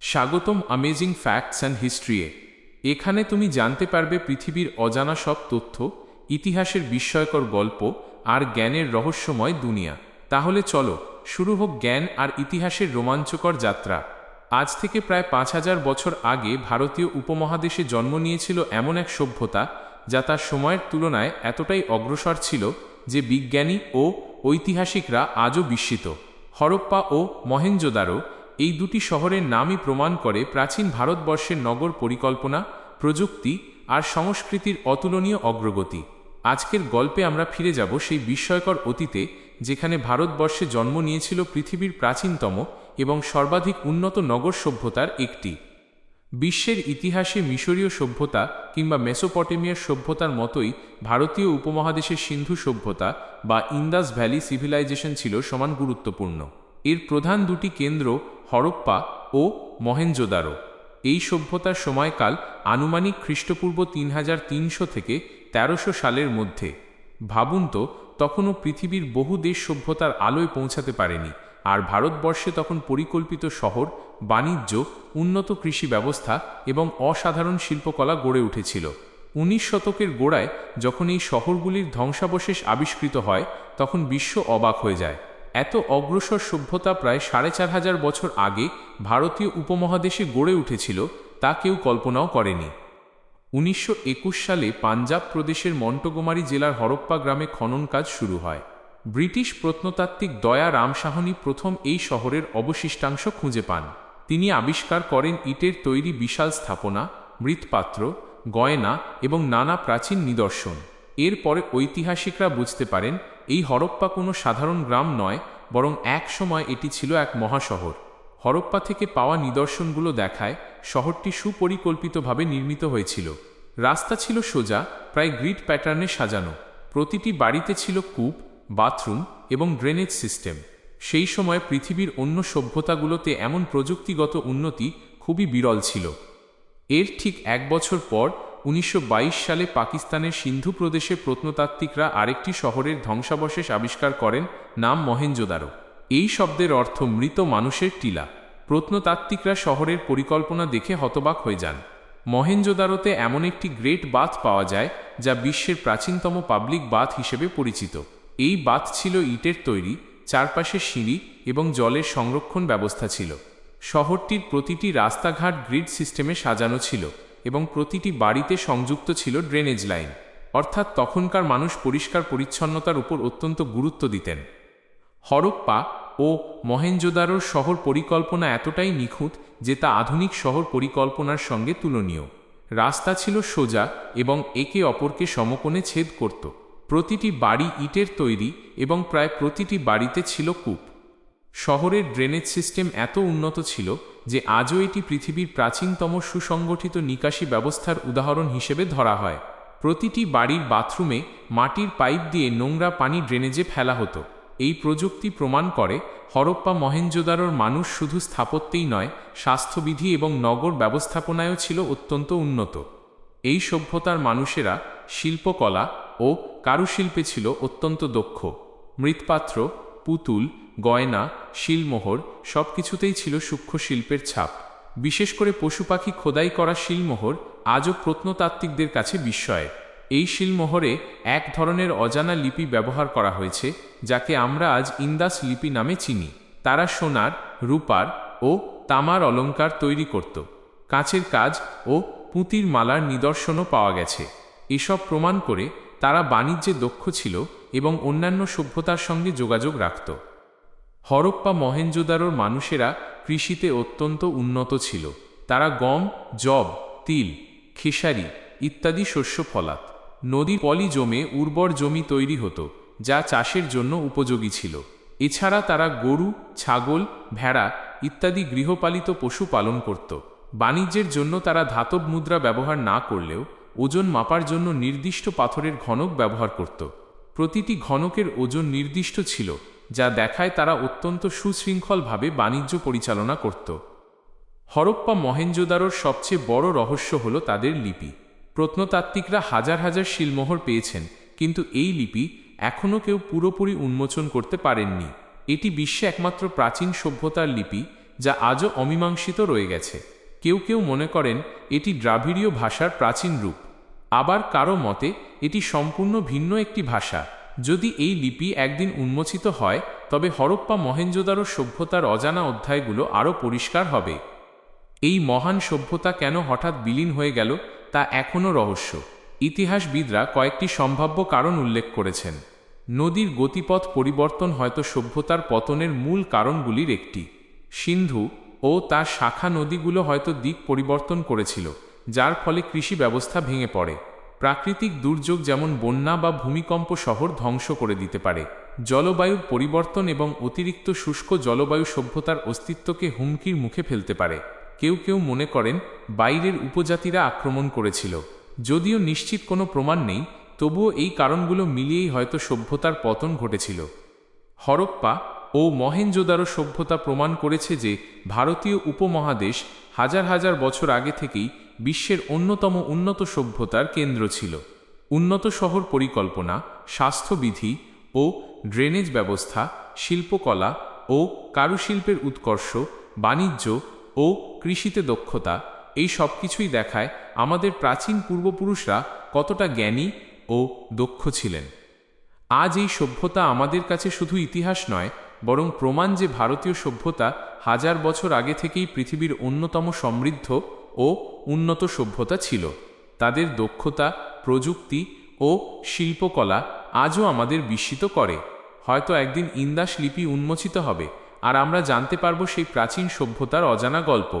স্বাগতম amazing facts and হিস্ট্রিয়ে এখানে তুমি জানতে পারবে পৃথিবীর অজানা সব তথ্য, ইতিহাসের বিস্ময়কর গল্প আর জ্ঞানের রহস্যময় দুনিয়া। তাহলে চলো, শুরু হোক জ্ঞান আর ইতিহাসের রোমাঞ্চকর যাত্রা। আজ থেকে প্রায় পাঁচ হাজার বছর আগে ভারতীয় উপমহাদেশে জন্ম নিয়েছিল এমন এক সভ্যতা, যা তার সময়ের তুলনায় এতটাই অগ্রসর ছিল যে বিজ্ঞানী ও ঐতিহাসিকরা আজও বিস্মিত। হরপ্পা ও মহেঞ্জোদারো এই দুটি শহরের নামই প্রমাণ করে প্রাচীন ভারতবর্ষের নগর পরিকল্পনা, প্রযুক্তি আর সংস্কৃতির অতুলনীয় অগ্রগতি। আজকের গল্পে আমরা ফিরে যাব সেই বিস্ময়কর অতীতে যেখানে ভারতবর্ষে জন্ম নিয়েছিল পৃথিবীর প্রাচীনতম এবং সর্বাধিক উন্নত নগর সভ্যতার একটি। বিশ্বের ইতিহাসে মিশরীয় সভ্যতা কিংবা মেসোপটেমিয়ার সভ্যতার মতোই ভারতীয় উপমহাদেশের সিন্ধু সভ্যতা বা ইন্দাস ভ্যালি সিভিলাইজেশন ছিল সমান গুরুত্বপূর্ণ। এর প্রধান দুটি কেন্দ্র হরপ্পা ও মহেঞ্জোদারো। এই সভ্যতার সময়কাল আনুমানিক খ্রিস্টপূর্ব তিন হাজার তিনশো থেকে তেরোশো সালের মধ্যে। ভাবুন তো, তখনও পৃথিবীর বহু দেশ সভ্যতার আলোয় পৌঁছাতে পারেনি, আর ভারতবর্ষে তখন পরিকল্পিত শহর, বাণিজ্য, উন্নত কৃষি ব্যবস্থা এবং অসাধারণ শিল্পকলা গড়ে উঠেছিল। উনিশ শতকের গোড়ায় যখন এই শহরগুলির ধ্বংসাবশেষ আবিষ্কৃত হয়, তখন বিশ্ব অবাক হয়ে যায়। এত অগ্রসর সভ্যতা প্রায় সাড়ে চার হাজার বছর আগে ভারতীয় উপমহাদেশে গড়ে উঠেছিল, তা কেউ কল্পনাও করেনি। উনিশশো একুশ সালে পাঞ্জাব প্রদেশের মন্টগোমারি জেলার হরপ্পা গ্রামে খনন কাজ শুরু হয়। ব্রিটিশ প্রত্নতাত্ত্বিক দয়া রামসাহনী প্রথম এই শহরের অবশিষ্টাংশ খুঁজে পান। তিনি আবিষ্কার করেন ইটের তৈরি বিশাল স্থাপনা, মৃৎপাত্র, গয়না এবং নানা প্রাচীন নিদর্শন। এরপরে ঐতিহাসিকরা বুঝতে পারেন এই হরপ্পা কোনো সাধারণ গ্রাম নয়, বরং এক সময় এটি ছিল এক মহাশহর। হরপ্পা থেকে পাওয়া নিদর্শনগুলো দেখায় শহরটি সুপরিকল্পিতভাবে নির্মিত হয়েছিল। রাস্তা ছিল সোজা, প্রায় গ্রিড প্যাটার্নে সাজানো। প্রতিটি বাড়িতে ছিল কূপ, বাথরুম এবং ড্রেনেজ সিস্টেম। সেই সময় পৃথিবীর অন্য সভ্যতাগুলোতে এমন প্রযুক্তিগত উন্নতি খুবই বিরল ছিল। এর ঠিক এক বছর পর উনিশশো বাইশ সালে পাকিস্তানের সিন্ধু প্রদেশে প্রত্নতাত্ত্বিকরা আরেকটি শহরের ধ্বংসাবশেষ আবিষ্কার করেন, নাম মহেঞ্জোদারো এই শব্দের অর্থ মৃত মানুষের টিলা। প্রত্নতাত্ত্বিকরা শহরের পরিকল্পনা দেখে হতবাক হয়ে যান। মহেঞ্জোদারোতে এমন একটি গ্রেট বাথ পাওয়া যায়, যা বিশ্বের প্রাচীনতম পাবলিক বাথ হিসেবে পরিচিত। এই বাথ ছিল ইটের তৈরি, চারপাশে সিঁড়ি এবং জলের সংরক্ষণ ব্যবস্থা ছিল। শহরটির প্রতিটি রাস্তাঘাট গ্রিড সিস্টেমে সাজানো ছিল। এবং প্রতিটি বাড়িতে সংযুক্ত ছিল ড্রেনেজ লাইন অর্থাৎ তখনকার মানুষ পরিষ্কার পরিচ্ছন্নতার উপর অত্যন্ত গুরুত্ব দিতেন। হরপ্পা ও মহেঞ্জোদারোর শহর পরিকল্পনা এতটাই নিখুঁত যে তা আধুনিক শহর পরিকল্পনার সঙ্গে তুলনীয়। রাস্তা ছিল সোজা এবং একে অপরকে সমকোণে ছেদ করত। প্রতিটি বাড়ি ইটের তৈরি এবং প্রায় প্রতিটি বাড়িতে ছিল কূপ। শহরের ড্রেনেজ সিস্টেম এত উন্নত ছিল যে আজও এটি পৃথিবীর প্রাচীনতম সুসংগঠিত নিকাশি ব্যবস্থার উদাহরণ হিসেবে ধরা হয়। প্রতিটি বাড়ির বাথরুমে মাটির পাইপ দিয়ে নোংরা পানি ড্রেনেজে ফেলা হতো। এই প্রযুক্তি প্রমাণ করে হরপ্পা মহেঞ্জোদারোর মানুষ শুধু স্থাপত্যেই নয়, স্বাস্থ্যবিধি এবং নগর ব্যবস্থাপনায়ও ছিল অত্যন্ত উন্নত। এই সভ্যতার মানুষেরা শিল্পকলা ও কারুশিল্পে ছিল অত্যন্ত দক্ষ। মৃৎপাত্র, পুতুল গয়না, শিলমোহর সব কিছুতেই ছিল সূক্ষ্ম শিল্পের ছাপ। বিশেষ করে পশু পাখি খোদাই করা শিলমোহর আজও প্রত্নতাত্ত্বিকদের কাছে বিস্ময়। এই শিলমোহরে এক ধরনের অজানা লিপি ব্যবহার করা হয়েছে, যাকে আমরা আজ ইন্দাস লিপি নামে চিনি। তারা সোনার, রূপার ও তামার অলঙ্কার তৈরি করত। কাঁচের কাজ ও পুঁতির মালার নিদর্শনও পাওয়া গেছে। এসব প্রমাণ করে তারা বাণিজ্যে দক্ষ ছিল এবং অন্যান্য সভ্যতার সঙ্গে যোগাযোগ রাখত। হরপ্পা মহেঞ্জোদারোর মানুষেরা কৃষিতে অত্যন্ত উন্নত ছিল। তারা গম জব তিল, খেসারি ইত্যাদি শস্য ফলাত। নদী পলি জমে উর্বর জমি তৈরি হতো, যা চাষের জন্য উপযোগী ছিল। এছাড়া তারা গরু, ছাগল, ভেড়া ইত্যাদি গৃহপালিত পশু পালন করত। বাণিজ্যের জন্য তারা ধাতব মুদ্রা ব্যবহার না করলেও ওজন মাপার জন্য নির্দিষ্ট পাথরের ঘনক ব্যবহার করত। প্রতিটি ঘনকের ওজন নির্দিষ্ট ছিল। যা দেখায় তারা অত্যন্ত সুশৃঙ্খলভাবে বাণিজ্য পরিচালনা করত। হরপ্পা মহেঞ্জোদারোর সবচেয়ে বড় রহস্য হল তাদের লিপি। প্রত্নতাত্ত্বিকরা হাজার হাজার শিলমোহর পেয়েছেন, কিন্তু এই লিপি এখনও কেউ পুরোপুরি উন্মোচন করতে পারেননি। এটি বিশ্বে একমাত্র প্রাচীন সভ্যতার লিপি, যা আজও অমীমাংসিত রয়ে গেছে। কেউ কেউ মনে করেন এটি দ্রাভিড়ীয় ভাষার প্রাচীন রূপ। আবার কারও মতে, এটি সম্পূর্ণ ভিন্ন একটি ভাষা। যদি এই লিপি একদিন উন্মোচিত হয়, তবে হরপ্পা মহেঞ্জোদারো সভ্যতার অজানা অধ্যায়গুলো আরও পরিষ্কার হবে। এই মহান সভ্যতা কেন হঠাৎ বিলীন হয়ে গেল, তা এখনও রহস্য। ইতিহাসবিদরা কয়েকটি সম্ভাব্য কারণ উল্লেখ করেছেন। নদীর গতিপথ পরিবর্তন হয়তো সভ্যতার পতনের মূল কারণগুলির একটি। সিন্ধু ও তার শাখা নদীগুলো হয়তো দিক পরিবর্তন করেছিল, যার ফলে কৃষি ব্যবস্থা ভেঙে পড়ে। প্রাকৃতিক দুর্যোগ যেমন বন্যা বা ভূমিকম্প শহর ধ্বংস করে দিতে পারে। জলবায়ুর পরিবর্তন এবং অতিরিক্ত শুষ্ক জলবায়ু সভ্যতার অস্তিত্বকে হুমকির মুখে ফেলতে পারে। কেউ কেউ মনে করেন, বাইরের উপজাতিরা আক্রমণ করেছিল। যদিও নিশ্চিত কোনো প্রমাণ নেই, তবুও এই কারণগুলো মিলিয়েই হয়তো সভ্যতার পতন ঘটেছিল। হরপ্পা ও মহেঞ্জোদারো সভ্যতা প্রমাণ করেছে যে, ভারতীয় উপমহাদেশ হাজার হাজার বছর আগে থেকেই বিশ্বের অন্যতম উন্নত সভ্যতার কেন্দ্র ছিল। উন্নত শহর পরিকল্পনা, স্বাস্থ্যবিধি ও ড্রেনেজ ব্যবস্থা, শিল্পকলা ও কারুশিল্পের উৎকর্ষ, বাণিজ্য ও কৃষিতে দক্ষতা, এই সব কিছুই দেখায় আমাদের প্রাচীন পূর্বপুরুষরা কতটা জ্ঞানী ও দক্ষ ছিলেন। আজ এই সভ্যতা আমাদের কাছে শুধু ইতিহাস নয়, বরং প্রমাণ যে ভারতীয় সভ্যতা হাজার বছর আগে থেকেই পৃথিবীর অন্যতম সমৃদ্ধ ও উন্নত সভ্যতা ছিল। তাদের দক্ষতা, প্রযুক্তি ও শিল্পকলা আজও আমাদের বিস্মিত করে। হয়তো একদিন ইন্দাস লিপি উন্মোচিত হবে, আর আমরা জানতে পারব সেই প্রাচীন সভ্যতার অজানা গল্প।